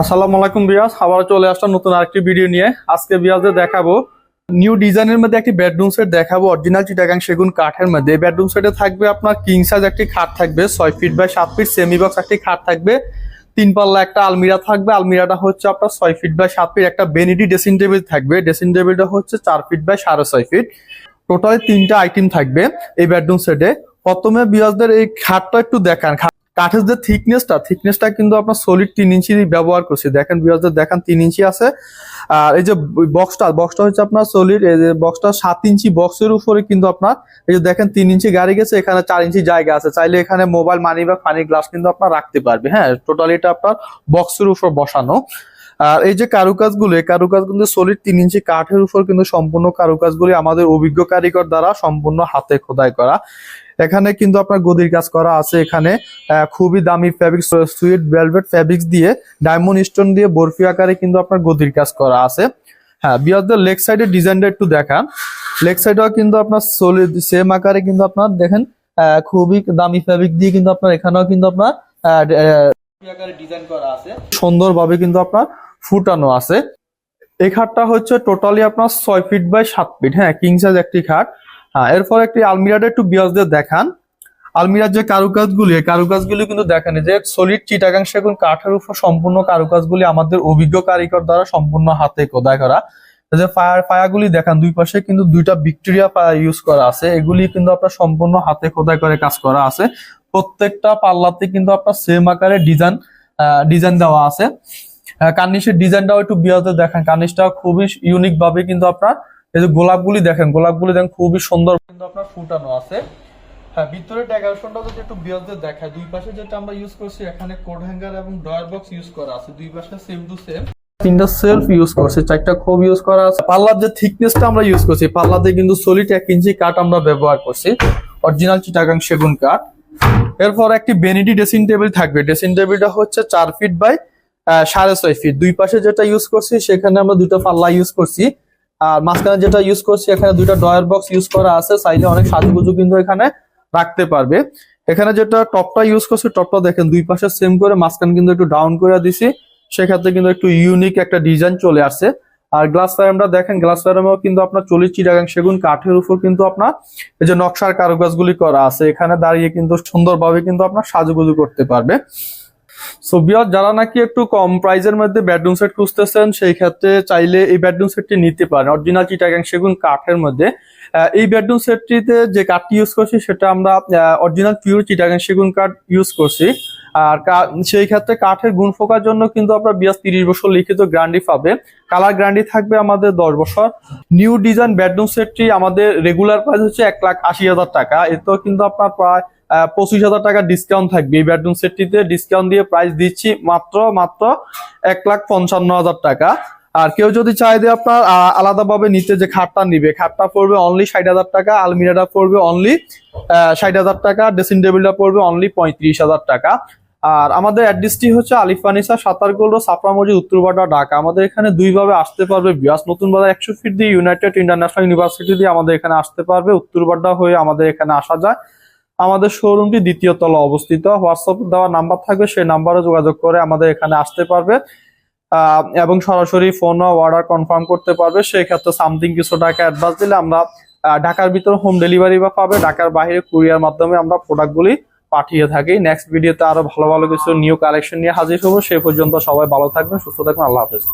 আসসালামু আলাইকুম বিয়াস আবার চলে আসলাম নতুন আরেকটি ভিডিও নিয়ে। আজকে বিয়াসে দেখাবো নিউ ডিজাইনের মধ্যে একটি বেডরুম সেট দেখাবো অরিজিনাল চিটাগাং সেগুন কাঠের মধ্যে। বেডরুম সেটে থাকবে আপনার কিং সাইজ একটি খাট থাকবে, ছয় ফিট বাই সাত ফিট সেমি বক্স একটি খাট থাকবে। তিন পাল্লা একটা আলমিরা থাকবে, আলমিরাটা হচ্ছে আপনার ছয় ফিট বাই সাত ফিট একটা বেনিডি ড্রেসিং টেবিল থাকবে। ড্রেসিং টেবিলটা হচ্ছে চার ফিট বাই সাড়ে ছয় ফিট টোটালি তিনটা আইটেম থাকবে এই বেডরুম সেটে প্রথমে বিয়াসদের এই খাটটা একটু দেখান কাঠের যে থিকনেসটা থিকনেসটা কিন্তু আপনার সলিড তিন ইঞ্চি ব্যবহার করছি। দেখেন বিয়াসদের দেখেন তিন ইঞ্চি আছে। আর এই যে বক্সটা বক্সটা হচ্ছে আপনার সলিড এই যে বক্সটা সাত ইঞ্চি বক্সের উপরে কিন্তু আপনার, এই যে দেখেন তিন ইঞ্চি গাড়ি গেছে, এখানে চার ইঞ্চি জায়গা আছে। চাইলে এখানে মোবাইল মানি বা পানি গ্লাস কিন্তু আপনার রাখতে পারবে। হ্যাঁ টোটালি এটা আপনার বক্সের উপর বসানো। আর এই যে কারুকাজগুলো, এই কারুকাজ কিন্তু সলিড তিন ইঞ্চি কাঠের উপর কিন্তু সম্পূর্ণ কারুকাজগুলি আমাদের অভিজ্ঞ কারিগর দ্বারা সম্পূর্ণ হাতে খোদাই করা। এখানে কিন্তু আপনার গদির কাজ করা আছে এখানে। খুবই দামি ফ্যাব্রিক সুইট ভেলভেট ফ্যাব্রিক্স দিয়ে ডায়মন্ড স্টোন দিয়ে বরফি আকারে কিন্তু আপনার গদির কাজ করা আছে। হ্যাঁ বিয়ারদের লেগ সাইডের ডিজাইনটা একটু দেখান। লেগ সাইডেও কিন্তু আপনার সলিড সেম আকারে কিন্তু আপনার দেখেন খুবই দামি ফ্যাব্রিক দিয়ে কিন্তু আপনার এখানেও কিন্তু আপনার ডিজাইন করা আছে। সুন্দরভাবে কিন্তু আপনার ফুটানো আছে। এই খাটটা হচ্ছে টোটালি আপনার ছয় ফিট বাই সাত ফিট হ্যাঁ কিং সাইজ একটি খাট। হ্যাঁ এরপর একটি আলমিরাটা একটু বিয়াসদের দেখান। আলমিরার যে কারুকাজগুলি কারুকাজগুলি কিন্তু দেখেন যে সলিড চিটাগাং সেগুন কাঠের উপর সম্পূর্ণ কারুকাজগুলি আমাদের অভিজ্ঞ কারিগর দ্বারা সম্পূর্ণ হাতে খোদাই করা। যে ফায়ার ফায়ারগুলি দেখান দুই পাশে কিন্তু দুইটা ভিক্টোরিয়া ফায়ার ইউজ করা আছে। এগুলি কিন্তু আপনার সম্পূর্ণ হাতে খোদাই করে কাজ করা আছে। প্রত্যেকটা পাল্লাতে কিন্তু আপনার সেম আকারে ডিজাইন ডিজাইন দেওয়া আছে। আহ, কার্নিশের ডিজাইনটাও একটু বিয়াতে দেখেন। কার্নিশটা খুবই ইউনিক ভাবে কিন্তু আপনার এই যে গোলাপগুলি দেখেন গোলাপগুলি দেখেন খুবই সুন্দর। কিন্তু আপনার ফুটানো আছে। হ্যাঁ ভিতরে ডেকোরেশনটা যদি একটু বিয়াতে দেখায় দুই পাশে যেটা আমরা ইউজ করছি এখানে কোড হ্যাঙ্গার এবং ড্রয়ার বক্স ইউজ করা আছে। দুই পাশে সেম টু সেম তিনটা সেলফ ইউজ করছি চারটা খোপ ইউজ করা আছে। পাল্লার যে থিকনেসটা আমরা ইউজ করছি পাল্লাতে কিন্তু সলিড এক ইঞ্চি কাঠ আমরা ব্যবহার করছি। অরিজিনাল চিটাগাং সেগুন কাঠ এরপর একটি বেনিডি ড্রেসিং টেবিল থাকবে। ড্রেসিং টেবিলটা হচ্ছে চার ফিট বাই সাড়ে ছয় ফিট দুই পাশে যেটা ইউজ করছি সেখানে আমরা দুটো পাল্লা ইউজ করছি। আর মাঝখানে যেটা ইউজ করছি, এখানে দুইটা ডয়ার বক্স ইউজ করা আছে। সাইডে অনেক সাজুগুজু কিন্তু এখানে রাখতে পারবে। এখানে যেটা টপটা ইউজ করছি, টপটা দেখেন দুই পাশে সেম করে, মাঝখানে কিন্তু একটু ডাউন করে দিছি। সেক্ষেত্রে কিন্তু একটু ইউনিক একটা ডিজাইন চলে আসছে। আর গ্লাস ফ্রেমটা দেখেন গ্লাস ফ্রেমেও কিন্তু আপনার চল্লিশ চিটাগাং সেগুন কাঠের উপর কিন্তু আপনার এই যে নকশার কারুকাজগুলি করা আছে। এখানে দাঁড়িয়ে কিন্তু সুন্দরভাবে কিন্তু আপনার সাজুগুজু করতে পারবে। সো বিয়ার যারা নাকি একটু কম প্রাইজের মধ্যে বেডরুম সেট খুঁজতেছেন, সেই ক্ষেত্রে চাইলে এই বেডরুম সেটটি নিতে পারেন। অরিজিনাল চিটাগাং সেগুন কাঠের মধ্যে। এই বেডরুম সেটটিতে যে কাঠটি ইউজ করছি, সেটা আমরা অরিজিনাল পিওর চিটাগাং সেগুন কাঠ ইউজ করছি। আর সেই ক্ষেত্রে কাঠের গুণ ফোকার জন্য কিন্তু আপনার বিয়াস তিরিশ বছর লিখিত গ্যারান্টি পাবে। কালার গ্যারান্টি থাকবে আমাদের দশ বছর। নিউ ডিজাইন বেডরুম সেটটি আমাদের রেগুলার প্রাইস হচ্ছে এক লাখ আশি হাজার টাকা। এতেও কিন্তু আপনার প্রায় পঁচিশ হাজার টাকা ডিসকাউন্ট থাকবে। এই বেডরুম সেটটিতে ডিসকাউন্ট দিয়ে প্রাইস দিচ্ছি মাত্র মাত্র এক লাখ পঞ্চান্ন হাজার টাকা। আর কেউ যদি চায় যে আপনার আলাদাভাবে নিতে যে খাটটা নিবে, খাটটা পড়বে অনলি ষাট হাজার টাকা, আলমিরাটা পড়বে অনলি ষাট হাজার টাকা ড্রেসিং টেবিলটা পড়বে অনলি পঁয়ত্রিশ হাজার টাকা। আর আমাদের অ্যাড্রেসটি হচ্ছে আলিফ ফানিসা সাতার গোল্ড সাফরা মসজিদ উত্তরপাড়া ঢাকা। আমাদের এখানে দুইভাবে আসতে পারবে বিয়াস নতুন বাজার একশো ফিট দিয়ে ইউনাইটেড ইন্টারন্যাশনাল ইউনিভার্সিটি দিয়ে আমাদের এখানে আসতে পারবে। উত্তরপাড়া হয়ে আমাদের এখানে আসা যায়। আমাদের শোরুমটি দ্বিতীয় তলা অবস্থিত। হোয়াটসঅ্যাপ দেওয়া নাম্বার থাকবে, সেই নাম্বারে যোগাযোগ করে আমাদের এখানে আসতে পারবে। এবং সরাসরি ফোন অর্ডার কনফার্ম করতে পারবে। সেক্ষেত্রে সামথিং কিছু টাকা অ্যাডভান্স দিলে আমরা ঢাকার ভিতরে হোম ডেলিভারি বা পাবে। ঢাকার বাইরে কুরিয়ার মাধ্যমে আমরা প্রোডাক্টগুলি পাঠিয়ে থাকি। নেক্সট ভিডিওতে আরও ভালো ভালো কিছু নিউ কালেকশন নিয়ে হাজির হব। সে পর্যন্ত সবাই ভালো থাকবেন, সুস্থ থাকবেন। আল্লাহ হাফেজ।